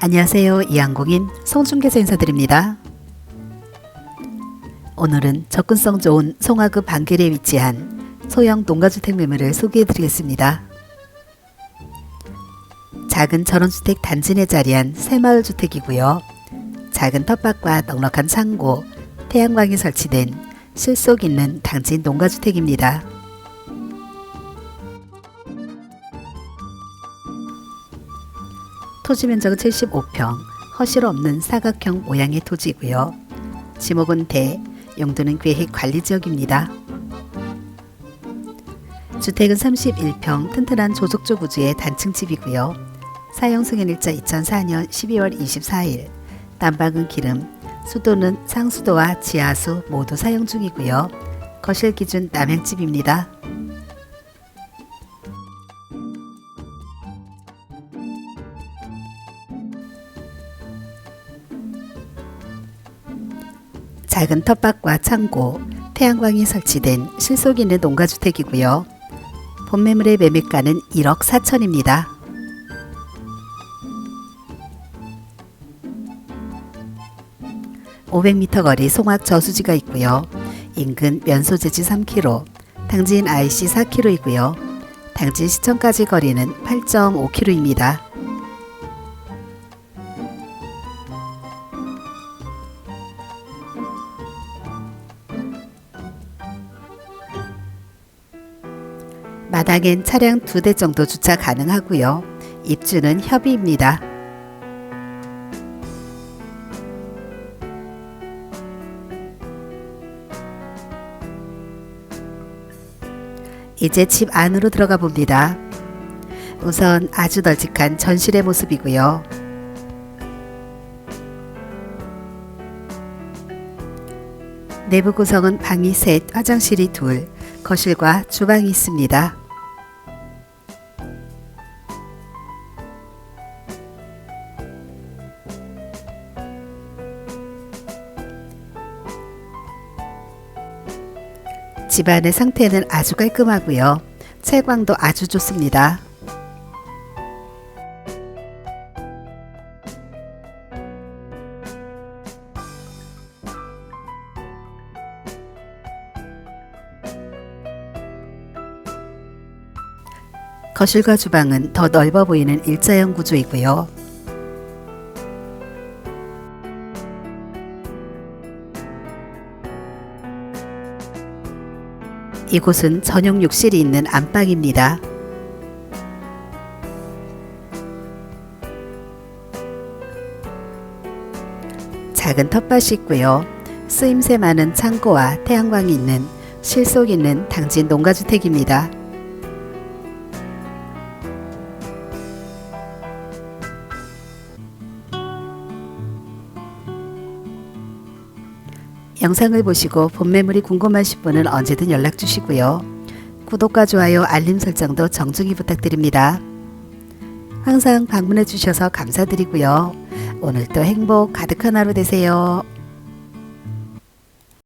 안녕하세요. 이항공인 송중계사 인사드립니다. 오늘은 접근성 좋은 송화구 반길에 위치한 소형 농가주택 매물을 소개해드리겠습니다. 작은 전원주택 단지 내 자리한 새마을 주택이고요. 작은 텃밭과 넉넉한 창고, 태양광이 설치된 실속 있는 당진 농가주택입니다. 토지 면적은 75평, 허실 없는 사각형 모양의 토지고요. 지목은 대, 용도는 계획 관리 지역입니다. 주택은 31평 튼튼한 조족조 구조의 단층 집이고요. 사용 승인일자 2004년 12월 24일. 난방은 기름, 수도는 상수도와 지하수 모두 사용 중이고요. 거실 기준 남양집입니다. 작은 텃밭과 창고, 태양광이 설치된 실속 있는 농가주택이고요. 본매물의 매매가는 1억 4천입니다. (500m) 거리 송악 저수지가 있고요. 인근 면소재지 3km, 당진 IC 4km이고요. 당진 시청까지 거리는 8.5km입니다. 마당엔 차량 두 대 정도 주차 가능하고요. 입주는 협의입니다. 이제 집 안으로 들어가 봅니다. 우선 아주 널찍한 전실의 모습이고요. 내부 구성은 방이 셋, 화장실이 둘, 거실과 주방이 있습니다. 집안의 상태는 아주 깔끔하고요. 채광도 아주 좋습니다. 거실과 주방은 더 넓어 보이는 일자형 구조이고요. 이곳은 전용 욕실이 있는 안방입니다. 작은 텃밭이 있고요. 쓰임새 많은 창고와 태양광이 있는 실속 있는 당진 농가주택입니다. 영상을 보시고 본 매물이 궁금하신 분은 언제든 연락 주시고요. 구독과 좋아요, 알림 설정도 정중히 부탁드립니다. 항상 방문해 주셔서 감사드리고요. 오늘도 행복 가득한 하루 되세요.